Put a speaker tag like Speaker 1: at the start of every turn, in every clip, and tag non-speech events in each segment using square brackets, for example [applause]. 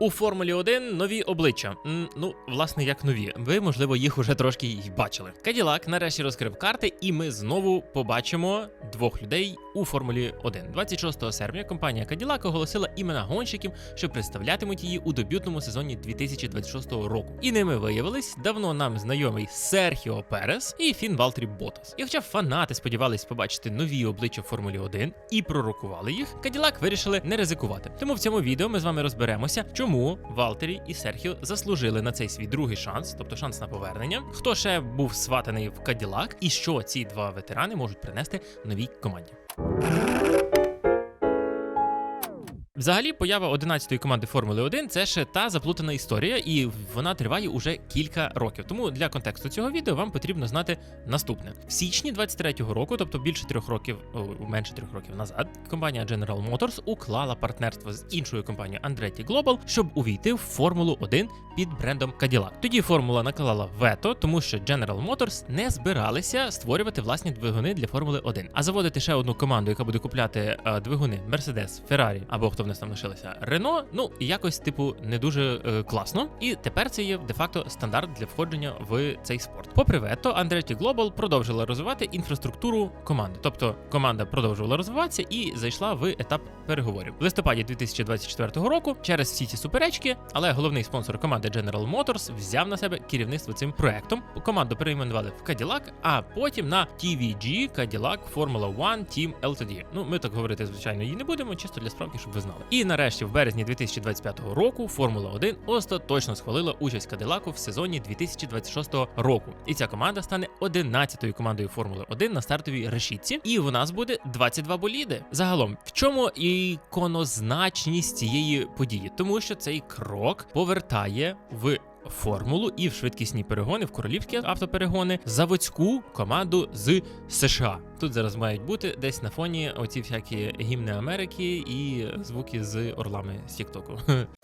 Speaker 1: У Формулі 1 нові обличчя. Ну, власне, як нові. Ви, можливо, їх уже трошки й бачили. Каділак нарешті розкрив карти, і ми знову побачимо двох людей у Формулі 1. 26 серпня компанія Каділак оголосила імена гонщиків, що представлятимуть її у дебютному сезоні 2026 року. І ними виявились давно нам знайомий Серхіо Перес і Фін Валтері Ботас. І хоча фанати сподівались побачити нові обличчя в Формулі 1 і пророкували їх, Каділак вирішили не ризикувати. Тому в цьому відео ми з вами розберемося, чому Валтері і Серхіо заслужили на цей свій другий шанс, тобто шанс на повернення. Хто ще був сватаний в Каділак, і що ці два ветерани можуть принести новій команді. Взагалі, поява 11-ї команди Формули 1 це ще та заплутана історія, і вона триває уже кілька років. Тому для контексту цього відео вам потрібно знати наступне: в січні 23-го року, тобто більше трьох років, о, менше трьох років назад, компанія General Motors уклала партнерство з іншою компанією Andretti Global, щоб увійти в Формулу 1 під брендом Cadillac. Тоді формула наклала вето, тому що General Motors не збиралися створювати власні двигуни для Формули 1, а заводити ще одну команду, яка буде купляти е, двигуни Mercedes, Ferrari або хто в нас там лишилися Renault, ну і якось типу не дуже е, класно. І тепер це є де-факто стандарт для входження в цей спорт. Попри вето, Andretti Global продовжила розвивати інфраструктуру команди, тобто команда продовжувала розвиватися і зайшла в етап переговорів в листопаді 2024 року. Через всі ці суперечки, але головний спонсор команди General Motors взяв на себе керівництво цим проектом. Команду перейменували в Cadillac, а потім на TVG Cadillac Formula One Team Ltd. Ну ми так говорити, звичайно, її не будемо, чисто для справки, щоб ви знали. І нарешті, в березні 2025 року, Формула 1 остаточно схвалила участь Кадилаку в сезоні 2026 року. І ця команда стане 11-ю командою Формули 1 на стартовій решітці. І у нас буде 22 боліди. Загалом, в чому іконозначність цієї події? Тому що цей крок повертає в. Формулу і в швидкісні перегони, в королівські автоперегони, заводську команду з США. Тут зараз мають бути десь на фоні оці всякі гімни Америки і звуки з орлами з Тіктоку. [laughs]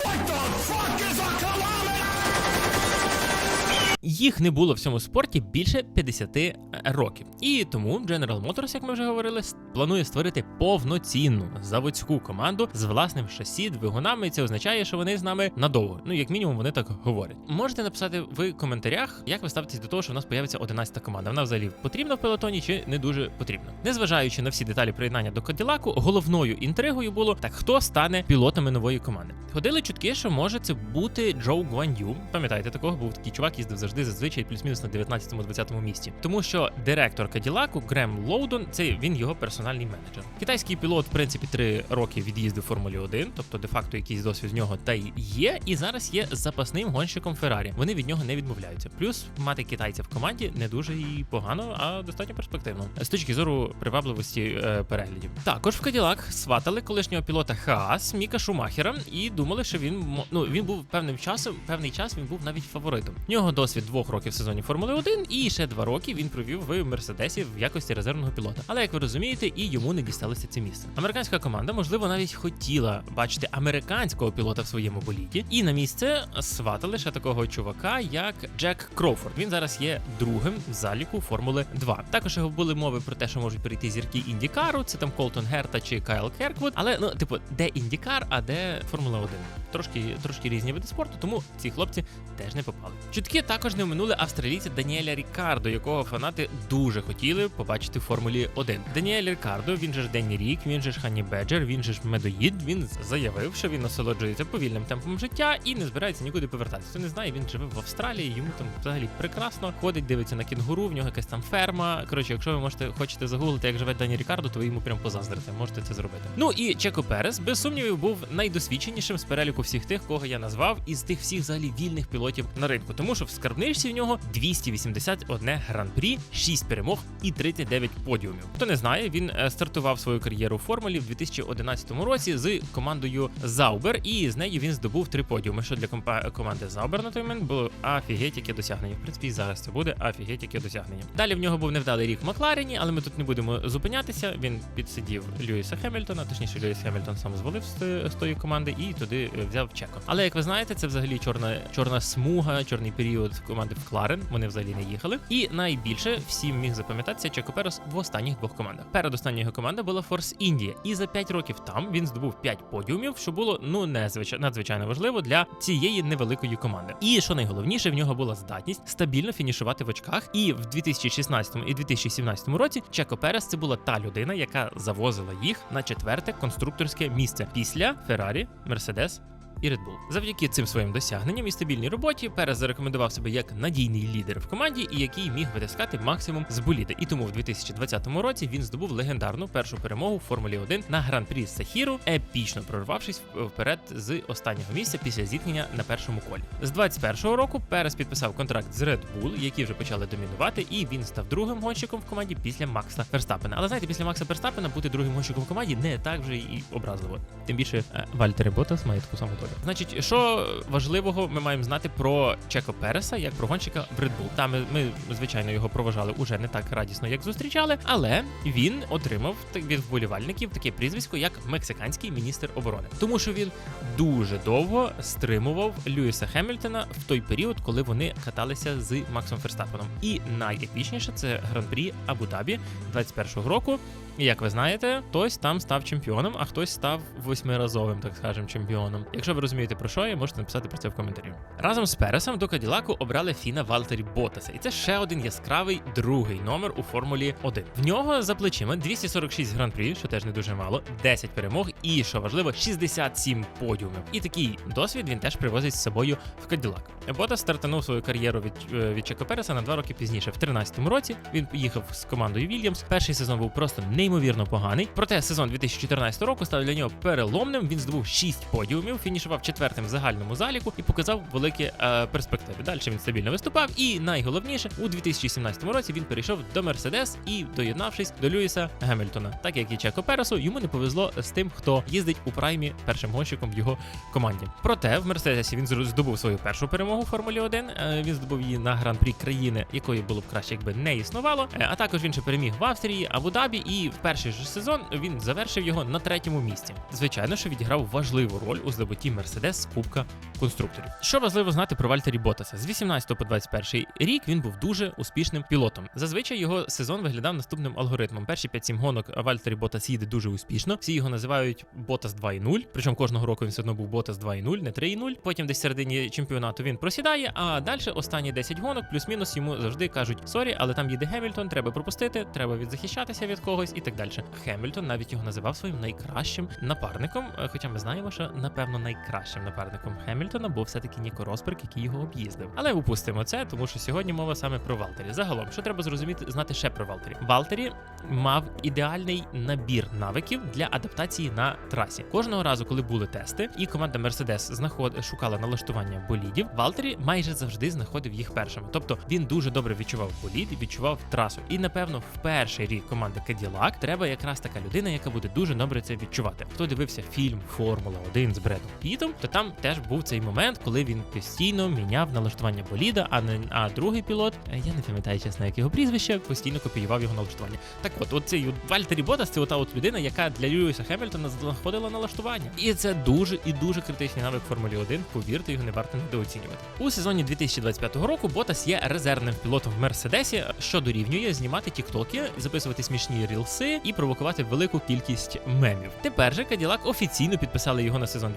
Speaker 1: Їх не було в цьому спорті більше 50 років. І тому General Motors, як ми вже говорили, планує створити повноцінну заводську команду з власним шасі, двигунами. І це означає, що вони з нами надовго. Ну, як мінімум, вони так говорять. Можете написати в коментарях, як ви ставитесь до того, що в нас появиться 11 команда. Вона взагалі потрібна в пелотоні чи не дуже потрібна. Незважаючи на всі деталі приєднання до Каділаку, головною інтригою було так, хто стане пілотами нової команди. Ходили чутки, що може це бути Джоу Гуан'ю. Пам'ятаєте, такого був такий чувак, їздив завжди зазвичай плюс-мінус на 19-20 місці. Тому що директор Каділаку Грем Лоудон, це він його персональний менеджер. Китайський пілот, в принципі, три роки від'їздив в Формулі 1, тобто де-факто якийсь досвід з нього та й є. І зараз є запасним гонщиком Феррарі. Вони від нього не відмовляються. Плюс мати китайця в команді не дуже і погано, а достатньо перспективно з точки зору привабливості е, переглядів. Також в Каділак сватали колишнього пілота Хаас Міка Шумахера і думали, що він ну він був певним часом, певний час він був навіть фаворитом. В нього досвід двох років в сезоні Формули 1 і ще два роки він провів в Мерседесі в якості резервного пілота. Але як ви розумієте, і йому не дісталося це місце. Американська команда, можливо, навіть хотіла бачити американського пілота в своєму боліді, і на місце сватали ще такого чувака, як Джек Кроуфорд. Він зараз є другим в заліку Формули 2. Також його були мови про те, що можуть прийти зірки Індікару, це там Колтон Герта чи Кайл Керквуд. Але ну, типу, де Індікар, а де Формула 1. Трошки трошки різні види спорту, тому ці хлопці теж не попали. Чутки також не оминули австралійця Даніеля Рікардо, якого фанати дуже хотіли побачити в Формулі 1. Даніель Рікардо, він же ж Денні Рік, він же ж Хані Беджер, він же ж Медоїд. Він заявив, що він насолоджується повільним темпом життя і не збирається нікуди повертатися. Хто не знає, він живе в Австралії, йому там взагалі прекрасно. Ходить, дивиться на кінгуру, в нього якась там ферма. Коротше, якщо ви можете хочете загуглити, як живе Дані Рікардо, то ви йому прям позаздрите. Можете це зробити. Ну і Чеко Перес, без сумнівів, був найдосвідченішим з переліку всіх тих, кого я назвав, із тих всіх взагалі вільних пілотів на ринку. Тому що в скарбничці в нього 281 гран-прі, 6 перемог і 39 подіумів. Хто не знає, він е, стартував свою кар'єру в формулі в 2011 році з командою Заубер, і з нею він здобув три подіуми. Що для команди Заубер на той момент було афігеть яке досягнення. В принципі, зараз це буде афігеть яке досягнення. Далі в нього був невдалий рік в Макларені, але ми тут не будемо зупинятися. Він підсидів Льюіса Хемільтона, точніше, Льюіс Хемільтон сам звалив з тої команди і туди е, взяв Чеко. Але як ви знаєте, це взагалі чорна чорна смуга, чорний період команди в Кларен. Вони взагалі не їхали. І найбільше всім міг запам'ятатися Чеко Перес в останніх двох командах. Перед передостання його команда була Force India, і за 5 років там він здобув 5 подіумів, що було ну незвичайно надзвичайно важливо для цієї невеликої команди. І що найголовніше, в нього була здатність стабільно фінішувати в очках. І в 2016 і 2017 році Чеко Перес це була та людина, яка завозила їх на четверте конструкторське місце після Феррарі, Мерседес і Red Bull. Завдяки цим своїм досягненням і стабільній роботі Перес зарекомендував себе як надійний лідер в команді, і який міг витискати максимум з боліди. І тому в 2020 році він здобув легендарну першу перемогу в Формулі 1 на гран-прі Сахіру, епічно прорвавшись вперед з останнього місця після зіткнення на першому колі. З 21-го року Перес підписав контракт з Red Bull, які вже почали домінувати, і він став другим гонщиком в команді після Макса Ферстапена. Але знаєте, після Макса Ферстапена бути другим гонщиком в команді не так вже і образливо. Тим більше е, Вальтер Ботас має таку саму долю. Значить, що важливого ми маємо знати про Чеко Переса як про гонщика в Red Bull. Там ми, звичайно його проважали уже не так радісно, як зустрічали, але він отримав від вболівальників таке прізвисько, як мексиканський міністр оборони, тому що він дуже довго стримував Льюіса Хемільтона в той період, коли вони каталися з Максом Ферстапеном. І найепічніше це гран-прі Абу-Дабі 21-го року. І як ви знаєте, хтось там став чемпіоном, а хтось став восьмиразовим, так скажем, чемпіоном. Якщо ви розумієте про що, я можете написати про це в коментарі. Разом з Пересом до Каділаку обрали Фіна Валтері Ботаса, і це ще один яскравий другий номер у Формулі 1. В нього за плечима 246 гран-прі, що теж не дуже мало, 10 перемог і, що важливо, 67 подіумів. І такий досвід він теж привозить з собою в Каділак. Ботас стартанув свою кар'єру від, е, від Чеко Переса на два роки пізніше. В 13-му році він поїхав з командою Вільямс. Перший сезон був просто неймовірно поганий. Проте сезон 2014 року став для нього переломним. Він здобув 6 подіумів, фінішував четвертим в загальному заліку і показав великі е, перспективи. Далі він стабільно виступав. І найголовніше, у 2017 році він перейшов до Мерседес і, доєднавшись до Льюіса Гемільтона. Так як і Чеко Пересу, йому не повезло з тим, хто їздить у праймі першим гонщиком в його команді. Проте в Мерседесі він здобув свою першу перемогу в Формулі 1. Е, Він здобув її на гран-прі країни, якої було б краще, якби не існувало. Е, А також він ще переміг в Австрії, Абу-Дабі, і в перший же сезон він завершив його на третьому місці. Звичайно, що відіграв важливу роль у здобутті Мерседес з Кубка конструкторів. Що важливо знати про Вальтері Ботаса? З 18 по 21 рік він був дуже успішним пілотом. Зазвичай його сезон виглядав наступним алгоритмом. Перші 5-7 гонок Вальтері Ботас їде дуже успішно. Всі його називають Ботас 2.0. Причому кожного року він все одно був Ботас 2.0, не 3.0. Потім десь в середині чемпіонату він просідає, а далі останні 10 гонок, плюс-мінус йому завжди кажуть сорі, але там їде Гемільтон, треба пропустити, треба відзахищатися від когось і так далі. Хемільтон навіть його називав своїм найкращим напарником. е, Хоча ми знаємо, що напевно найкращим напарником Хемільтона був все-таки Ніко Росберг, який його об'їздив. Але упустимо це, тому що сьогодні мова саме про Валтері. Загалом, що треба зрозуміти, знати ще про Валтері. Валтері мав ідеальний набір навиків для адаптації на трасі. Кожного разу, коли були тести, і команда Mercedes знаход... шукала налаштування болідів, Валтері майже завжди знаходив їх першими. Тобто він дуже добре відчував болід і відчував трасу. І напевно, в перший рік команди Cadillac треба якраз така людина, яка буде дуже добре це відчувати. Хто дивився фільм Формула 1 з Бредом Пітом, то там теж був цей момент, коли він постійно міняв налаштування боліда, а не а другий пілот, е, я не пам'ятаю чесно, як його прізвище, постійно копіював його налаштування. Так от, оцей Вальтері Ботас це ота от людина, яка для Льюіса Хемільтона знаходила налаштування. І це дуже і дуже критичний навик Формулі 1. Повірте, його не варто недооцінювати. У сезоні 2025 року Ботас є резервним пілотом в Мерседесі, що дорівнює знімати тіктоки, записувати смішні рілси і провокувати велику кількість мемів. Тепер же Каділак офіційно підписали його на сезон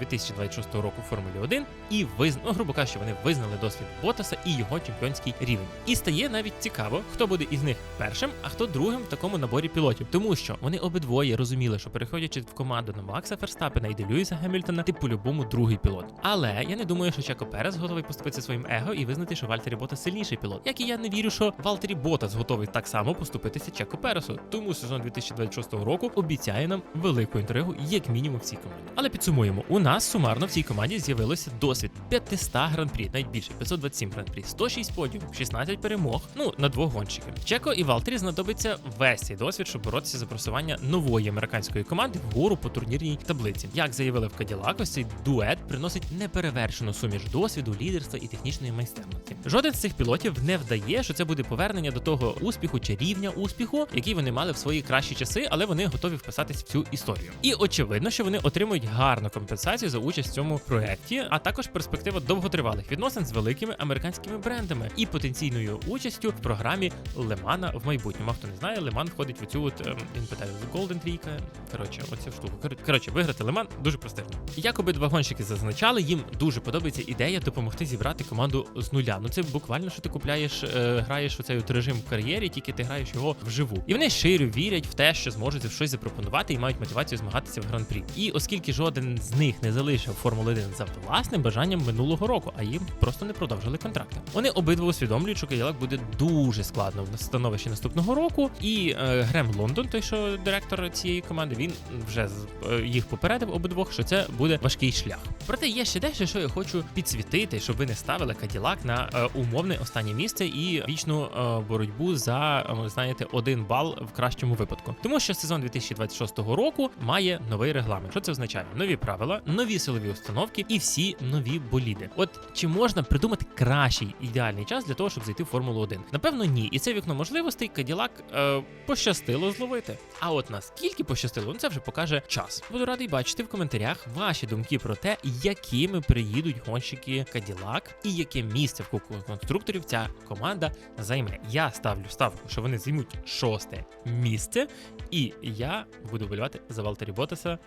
Speaker 1: 2026 року Формулі 1 і визна... ну, грубо кажучи, вони визнали досвід Ботаса і його чемпіонський рівень. І стає навіть цікаво, хто буде із них першим, а хто другим в такому наборі пілотів, тому що вони обидвоє розуміли, що переходячи в команду на Макса Ферстапена і до Льюіса Гемільтона, ти по-любому другий пілот. Але я не думаю, що Чеко Перес готовий поступитися своїм его і визнати, що Вальтері Ботас сильніший пілот. Як і я не вірю, що Вальтері Ботас готовий так само поступитися Чеко Пересу. Тому сезон 2026 року обіцяє нам велику інтригу, як мінімум в цій команді. Але підсумуємо, у нас сумарно в цій команді з'явилося досвід 500 гран-прі, навіть більше 527 гран-прі, 106 подіумів, 16 перемог. Ну на двох гонщиків. Чеко і Валтері знадобиться весь цей досвід, щоб боротися за просування нової американської команди вгору по турнірній таблиці. Як заявили в Каділак, ось цей дует приносить неперевершену суміш досвіду, лідерства і технічної майстерності. Жоден з цих пілотів не вдає, що це буде повернення до того успіху чи рівня успіху, який вони мали в свої кращі часи, але вони готові вписатись в цю історію. І очевидно, що вони отримують гарну компенсацію за участь в цьому проєкті, а також перспектива довготривалих відносин з великими американськими брендами і потенційною участю в програмі Лемана в майбутньому. А хто не знає, Леман входить в цю от ем, він питає Golden Трійка. Коротше, оцю штуку. Кор- Коротше, виграти Леман дуже простижно. Як обидва гонщики зазначали, їм дуже подобається ідея допомогти зібрати команду з нуля. Ну це буквально, що ти купляєш, е, граєш у цей от режим в кар'єрі, тільки ти граєш його вживу. І вони щиро вірять в те, що зможуть щось запропонувати і мають мотивацію змагатися в гран-прі. І оскільки жоден з них не залишив Формулу 1 за власним бажанням минулого року, а їм просто не продовжили контракти. Вони обидва усвідомлюють, що Каділак буде дуже складно в становищі наступного року. І е, Грем Лондон, той що директор цієї команди, він вже з- е, їх попередив обидвох, що це буде важкий шлях. Проте є ще дещо, що я хочу підсвітити, щоб ви не ставили Каділак на е, умовне останнє місце і вічну е, боротьбу за е, знаєте один бал в кращому випадку. Тому що сезон 2026 року має новий регламент. Що це означає? Нові правила, нові силові установки і всі нові боліди. От чи можна придумати кращий ідеальний час для того, щоб зайти в Формулу 1? Напевно, ні. І це вікно можливостей Каділак е, пощастило зловити. А от наскільки пощастило, ну це вже покаже час. Буду радий бачити в коментарях ваші думки про те, якими приїдуть гонщики Каділак і яке місце в кубку конструкторів ця команда займе. Я ставлю ставку, що вони займуть шосте місце, і я буду болювати за Валтері Ботаса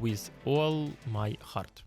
Speaker 1: with all my heart.